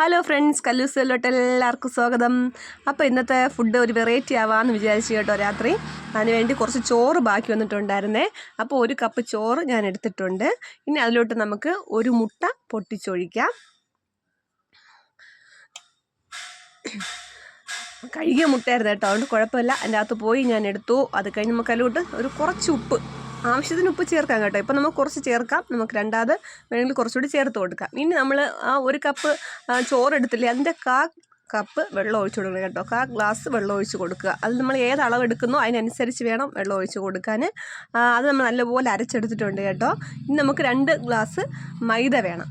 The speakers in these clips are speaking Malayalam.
ഹലോ ഫ്രണ്ട്സ് കല്ലൂസിലോട്ട് എല്ലാവർക്കും സ്വാഗതം. അപ്പോൾ ഇന്നത്തെ ഫുഡ് ഒരു വെറൈറ്റി ആവാമെന്ന് വിചാരിച്ചു കേട്ടോ രാത്രി. അതിനുവേണ്ടി കുറച്ച് ചോറ് ബാക്കി വന്നിട്ടുണ്ടായിരുന്നേ. അപ്പോൾ ഒരു കപ്പ് ചോറ് ഞാൻ എടുത്തിട്ടുണ്ട്. ഇനി അതിലോട്ട് നമുക്ക് ഒരു മുട്ട പൊട്ടിച്ചൊഴിക്കാം. കഴുകിയ മുട്ടയായിരുന്നു കേട്ടോ. അതുകൊണ്ട് കുഴപ്പമില്ല. അതിന്റെ അകത്ത് പോയി ഞാൻ എടുത്തു. അത് കഴിഞ്ഞ് നമുക്ക് അതിലോട്ട് ഒരു കുറച്ച് ഉപ്പ് ആവശ്യത്തിന് ഉപ്പ് ചേർക്കാം കേട്ടോ. ഇപ്പം നമുക്ക് കുറച്ച് ചേർക്കാം. നമുക്ക് രണ്ടാമത് വേണമെങ്കിൽ കുറച്ചുകൂടി ചേർത്ത് കൊടുക്കാം. ഇനി നമ്മൾ ആ ഒരു കപ്പ് ചോറ് ചോറെടുത്തില്ലേ അതിന്റെ കാ കപ്പ് വെള്ളം ഒഴിച്ച് കൊടുക്കണം കേട്ടോ. കാ ഗ്ലാസ് വെള്ളം ഒഴിച്ച് കൊടുക്കുക. അത് നമ്മൾ ഏത് അളവ് എടുക്കുന്നോ അതിനനുസരിച്ച് വേണം വെള്ളം ഒഴിച്ച് കൊടുക്കാൻ. അത് നമ്മൾ നല്ലപോലെ അരച്ചെടുത്തിട്ടുണ്ട് കേട്ടോ. ഇനി നമുക്ക് രണ്ട് ഗ്ലാസ് മൈദ വേണം.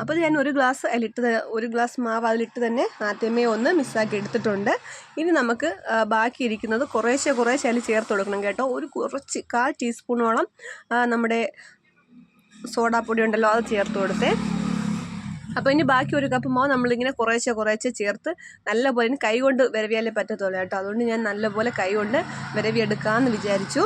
അപ്പോൾ ഞാൻ ഒരു ഗ്ലാസ് അതിലിട്ട് ഒരു ഗ്ലാസ് മാവ് അതിലിട്ട് തന്നെ ആദ്യമേ ഒന്ന് മിസ്സാക്കി എടുത്തിട്ടുണ്ട്. ഇനി നമുക്ക് ബാക്കിയിരിക്കുന്നത് കുറേശ്ശെ കുറേശ്ശെ അതിൽ ചേർത്ത് കൊടുക്കണം കേട്ടോ. ഒരു കുറച്ച് കാൽ ടീസ്പൂണോളം നമ്മുടെ സോഡാപ്പൊടി ഉണ്ടല്ലോ അത് ചേർത്ത് കൊടുത്തേ. അപ്പോൾ ഇനി ബാക്കി ഒരു കപ്പ് മാവ് നമ്മളിങ്ങനെ കുറേശ്ശെ കുറേശ്ശെ ചേർത്ത് നല്ലപോലെ ഇനി കൈ കൊണ്ട് വിരവിയാലേ പറ്റത്തുള്ളൂ കേട്ടോ. അതുകൊണ്ട് ഞാൻ നല്ലപോലെ കൈ കൊണ്ട് വിരവിയെടുക്കാമെന്ന് വിചാരിച്ചു.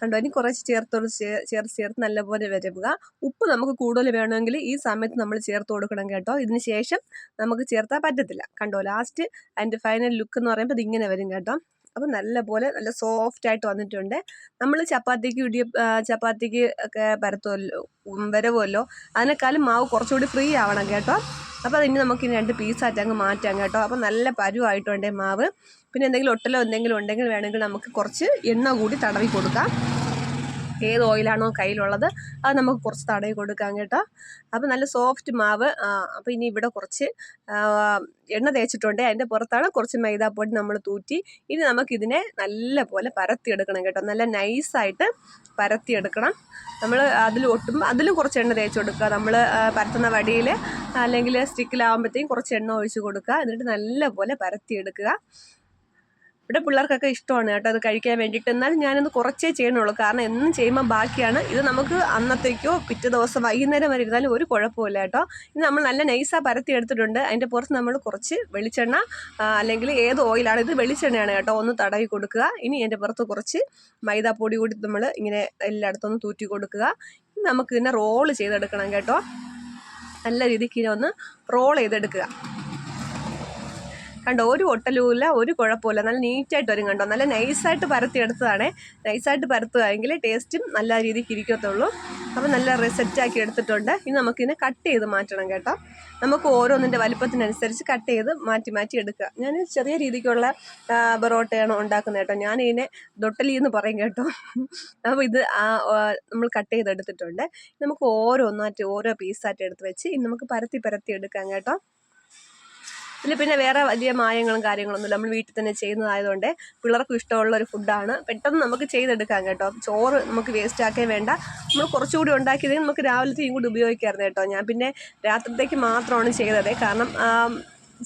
കണ്ടോ? ഇനി കുറച്ച് ചേർത്തോട് ചേർത്ത് ചേർത്ത് നല്ലപോലെ വരവുക. ഉപ്പ് നമുക്ക് കൂടുതൽ വേണമെങ്കിൽ ഈ സമയത്ത് നമ്മൾ ചേർത്ത് കൊടുക്കണം കേട്ടോ. ഇതിന് ശേഷം നമുക്ക് ചേർത്താൽ പറ്റത്തില്ല. കണ്ടോ? ലാസ്റ്റ് അതിന്റെ ഫൈനൽ ലുക്ക് എന്ന് പറയുമ്പോൾ ഇങ്ങനെ വരും കേട്ടോ. അപ്പോൾ നല്ലപോലെ നല്ല സോഫ്റ്റ് ആയിട്ട് വന്നിട്ടുണ്ട്. നമ്മൾ ചപ്പാത്തിക്ക് ഇടിയ ചപ്പാത്തിക്ക് ഒക്കെ പരത്തുമല്ലോ വരവുമല്ലോ അതിനേക്കാളും മാവ് കുറച്ചുകൂടി ഫ്രീ ആവണം കേട്ടോ. അപ്പോൾ അതിന് നമുക്ക് ഇനി രണ്ട് പീസായിട്ട് അങ്ങ് മാറ്റാം കേട്ടോ. അപ്പോൾ നല്ല പരുവായിട്ടുണ്ട് മാവ്. പിന്നെ എന്തെങ്കിലും ഒട്ടലോ എന്തെങ്കിലും ഉണ്ടെങ്കിൽ വേണമെങ്കിൽ നമുക്ക് കുറച്ച് എണ്ണ കൂടി തടവി കൊടുക്കാം. ഏത് ഓയിലാണോ കയ്യിലുള്ളത് അത് നമുക്ക് കുറച്ച് തടയി കൊടുക്കാം കേട്ടോ. അപ്പോൾ നല്ല സോഫ്റ്റ് മാവ് അപ്പം അപ്പോൾ ഇനി ഇവിടെ കുറച്ച് എണ്ണ തേച്ചിട്ടുണ്ട്. അതിന്റെ പുറത്താണ് കുറച്ച് മൈദാപ്പൊടി നമ്മൾ തൂറ്റി ഇനി നമുക്കിതിനെ നല്ല പോലെ പരത്തിയെടുക്കണം കേട്ടോ. നല്ല നൈസായിട്ട് പരത്തിയെടുക്കണം. നമ്മൾ അതിൽ ഒട്ടുമ്പോൾ അതിലും കുറച്ച് എണ്ണ തേച്ച് കൊടുക്കുക. നമ്മൾ പരത്തുന്ന വടിയിൽ അല്ലെങ്കിൽ സ്റ്റിക്കിലാവുമ്പോഴത്തേക്കും കുറച്ച് എണ്ണ ഒഴിച്ച് കൊടുക്കുക. എന്നിട്ട് നല്ല പോലെ പരത്തിയെടുക്കുക. ഇവിടെ പിള്ളേർക്കൊക്കെ ഇഷ്ടമാണ് കേട്ടോ അത് കഴിക്കാൻ വേണ്ടിയിട്ട്. എന്നാലും ഞാനൊന്ന് കുറച്ചേ ചെയ്യണുള്ളൂ കാരണം എന്നും ചെയ്യുമ്പോൾ ബാക്കിയാണ്. ഇത് നമുക്ക് അന്നത്തേക്കോ പിറ്റേ ദിവസം വൈകുന്നേരം വരെ ഇരുന്നാലും ഒരു കുഴപ്പമില്ല കേട്ടോ. ഇത് നമ്മൾ നല്ല നൈസാ പരത്തി എടുത്തിട്ടുണ്ട്. അതിന്റെ പുറത്ത് നമ്മൾ കുറച്ച് വെളിച്ചെണ്ണ അല്ലെങ്കിൽ ഏത് ഓയിലാണ് ഇത് വെളിച്ചെണ്ണയാണ് കേട്ടോ ഒന്ന് തടവി കൊടുക്കുക. ഇനി അതിന്റെ പുറത്ത് കുറച്ച് മൈദാപ്പൊടി കൂടി നമ്മൾ ഇങ്ങനെ എല്ലായിടത്തും ഒന്ന് തൂറ്റി കൊടുക്കുക. നമുക്ക് ഇതിനെ റോൾ ചെയ്തെടുക്കണം കേട്ടോ. നല്ല രീതിക്ക് ഇതിനെ ഒന്ന് റോൾ ചെയ്തെടുക്കുക. കണ്ടോ ഒരു ഒട്ടലുമില്ല ഒരു കുഴപ്പമില്ല. നല്ല നീറ്റായിട്ട് വരും കണ്ടോ. നല്ല നൈസായിട്ട് പരത്തിയെടുത്തതാണേ. നൈസായിട്ട് പരത്തുകയെങ്കിൽ ടേസ്റ്റും നല്ല രീതിക്ക് ഇരിക്കത്തുള്ളൂ. അപ്പോൾ നല്ല റിസെറ്റാക്കി എടുത്തിട്ടുണ്ട്. ഇനി നമുക്കിതിനെ കട്ട് ചെയ്ത് മാറ്റണം കേട്ടോ. നമുക്ക് ഓരോന്നിന്റെ വലിപ്പത്തിനനുസരിച്ച് കട്ട് ചെയ്ത് മാറ്റി മാറ്റി എടുക്കുക. ഞാൻ ചെറിയ രീതിക്കുള്ള ബറോട്ടയാണ് ഉണ്ടാക്കുന്നത് കേട്ടോ. ഞാൻ ഇതിനെ ദൊട്ടലി എന്ന് പറയും കേട്ടോ. അപ്പോൾ ഇത് നമ്മൾ കട്ട് ചെയ്തെടുത്തിട്ടുണ്ട്. നമുക്ക് ഓരോന്നായിട്ട് ഓരോ പീസായിട്ട് എടുത്ത് വെച്ച് ഇനി നമുക്ക് പരത്തി പരത്തി എടുക്കാം കേട്ടോ. ഇതിൽ പിന്നെ വേറെ വലിയ മായങ്ങളും കാര്യങ്ങളൊന്നുമില്ല. നമ്മൾ വീട്ടിൽ തന്നെ ചെയ്യുന്നതായതുകൊണ്ട് പിള്ളേർക്കും ഇഷ്ടമുള്ള ഒരു ഫുഡാണ് പെട്ടെന്ന് നമുക്ക് ചെയ്തെടുക്കാം കേട്ടോ. ചോറ് നമുക്ക് വേസ്റ്റ് ആക്കേ വേണ്ട. നമ്മൾ കുറച്ചുകൂടി ഉണ്ടാക്കിയത് നമുക്ക് രാവിലത്തെയും കൂടി ഉപയോഗിക്കാമായിരുന്നു കേട്ടോ ഞാൻ. പിന്നെ രാത്രിത്തേക്ക് മാത്രമാണ് ചെയ്തത്. കാരണം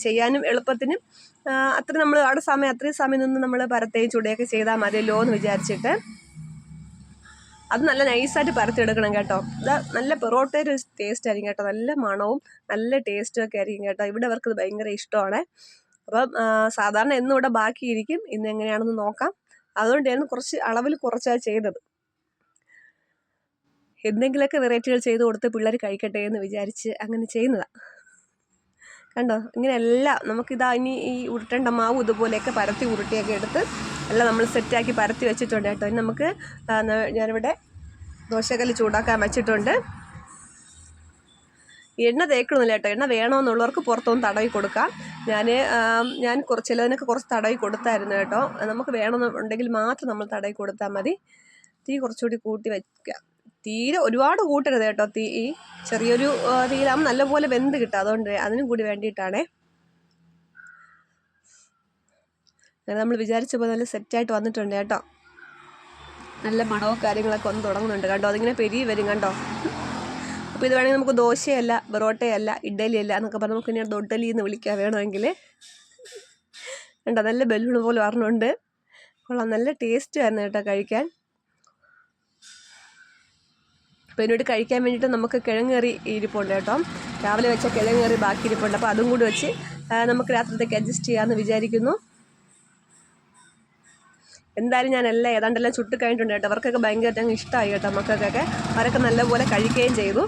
ചെയ്യാനും എളുപ്പത്തിനും അത്ര നമ്മൾ അവിടെ സമയം അത്രയും സമയം നിന്ന് നമ്മൾ പരത്തേയും ചുടയൊക്കെ ചെയ്താൽ മതിയല്ലോ എന്ന് വിചാരിച്ചിട്ട് അത് നല്ല നൈസായിട്ട് പരത്തിയെടുക്കണം കേട്ടോ. ഇത് നല്ല പൊറോട്ടയുടെ ഒരു ടേസ്റ്റ് ആയിരിക്കും കേട്ടോ. നല്ല മണവും നല്ല ടേസ്റ്റും ഒക്കെ ആയിരിക്കും കേട്ടോ. ഇവിടെ അവർക്ക് ഇത് ഭയങ്കര ഇഷ്ടമാണ്. അപ്പം സാധാരണ എന്നും ഇവിടെ ബാക്കിയിരിക്കും. ഇന്ന് എങ്ങനെയാണെന്ന് നോക്കാം. അതുകൊണ്ടാണ് കുറച്ച് അളവിൽ കുറച്ചാണ് ചെയ്തത്. എന്തെങ്കിലുമൊക്കെ വെറൈറ്റികൾ ചെയ്ത് കൊടുത്ത് പിള്ളേർ കഴിക്കട്ടെ എന്ന് വിചാരിച്ച് അങ്ങനെ ചെയ്യുന്നതാണ് കണ്ടോ? ഇങ്ങനെയല്ല നമുക്കിതാ ഇനി ഈ ഉരുട്ടേണ്ട മാവ് ഇതുപോലെയൊക്കെ പരത്തി ഉരുട്ടിയൊക്കെ എടുത്ത് എല്ലാം നമ്മൾ സെറ്റാക്കി പരത്തി വെച്ചിട്ടുണ്ട് കേട്ടോ. ഇനി നമുക്ക് ഞാനിവിടെ ദോശക്കല്ല് ചൂടാക്കാൻ വെച്ചിട്ടുണ്ട്. എണ്ണ തേക്കണമെന്നില്ല കേട്ടോ. എണ്ണ വേണമെന്നുള്ളവർക്ക് പുറത്തൊന്ന് തടവി കൊടുക്കാം. ഞാൻ ഞാൻ കുറച്ച് ചിലതിനൊക്കെ കുറച്ച് തടവി കൊടുത്തായിരുന്നു കേട്ടോ. നമുക്ക് വേണമെന്നുണ്ടെങ്കിൽ മാത്രം നമ്മൾ തടവി കൊടുത്താൽ മതി. തീ കുറച്ചുകൂടി കൂട്ടി വയ്ക്കുക തീരെ ഒരുപാട് കൂട്ടരുത് കേട്ടോ. തീ ചെറിയൊരു തീരാകുമ്പോൾ നല്ലപോലെ വെന്ത് കിട്ടും. അതുകൊണ്ട് അതിനും കൂടി വേണ്ടിയിട്ടാണേ. അങ്ങനെ നമ്മൾ വിചാരിച്ച പോലെ നല്ല സെറ്റായിട്ട് വന്നിട്ടുണ്ട് കേട്ടോ. നല്ല മണവും കാര്യങ്ങളൊക്കെ ഒന്ന് തുടങ്ങുന്നുണ്ട് കണ്ടോ? അതിങ്ങനെ പെരുകി വരും കണ്ടോ? അപ്പോൾ ഇത് വേണമെങ്കിൽ നമുക്ക് ദോശയല്ല പൊറോട്ടയല്ല ഇഡ്ഡലിയല്ല എന്നൊക്കെ പറഞ്ഞ് നമുക്ക് ഇനി ദൊഡ്ഡലി എന്ന് വിളിക്കാം വേണമെങ്കിൽ. കണ്ടോ? നല്ല ബലൂൺ പോലെ വരണുണ്ട്. കൊള്ളാം നല്ല ടേസ്റ്റ് ആയിരുന്നു കേട്ടോ കഴിക്കാൻ. അപ്പോൾ ഇതിനോട് കഴിക്കാൻ വേണ്ടിയിട്ട് നമുക്ക് കിഴങ്ങേറി ഇരിപ്പുണ്ട് കേട്ടോ. രാവിലെ വെച്ച കിഴങ്ങേറി ബാക്കി ഇരിപ്പുണ്ട്. അപ്പോൾ അതും കൂടി വെച്ച് നമുക്ക് രാത്രിത്തേക്ക് അഡ്ജസ്റ്റ് ചെയ്യാമെന്ന് വിചാരിക്കുന്നു. എന്തായാലും ഞാൻ എല്ലാം ഏതാണ്ടെല്ലാം ചുട്ട് കഴിഞ്ഞിട്ടുണ്ട് കേട്ടോ. അവർക്കൊക്കെ അങ്ങ് ഇഷ്ടമായി കേട്ടോ മക്കൾക്കൊക്കെ. അവരൊക്കെ നല്ലപോലെ കഴിക്കുകയും ചെയ്തു.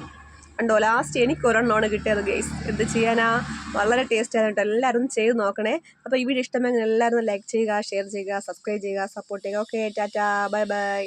കണ്ടോ ലാസ്റ്റ് എനിക്ക് ഒരെണ്ണമാണ് കിട്ടിയത് ഗെയ്സ് എന്ത് ചെയ്യാനാ? വളരെ ടേസ്റ്റ് ആണ് കേട്ടോ. എല്ലാവരും ചെയ്ത് നോക്കണേ. അപ്പോൾ ഈ വീഡിയോ ഇഷ്ടമെങ്കിൽ എല്ലാവരും ലൈക്ക് ചെയ്യുക ഷെയർ ചെയ്യുക സബ്സ്ക്രൈബ് ചെയ്യുക സപ്പോർട്ട് ചെയ്യുക. Okay tata bye bye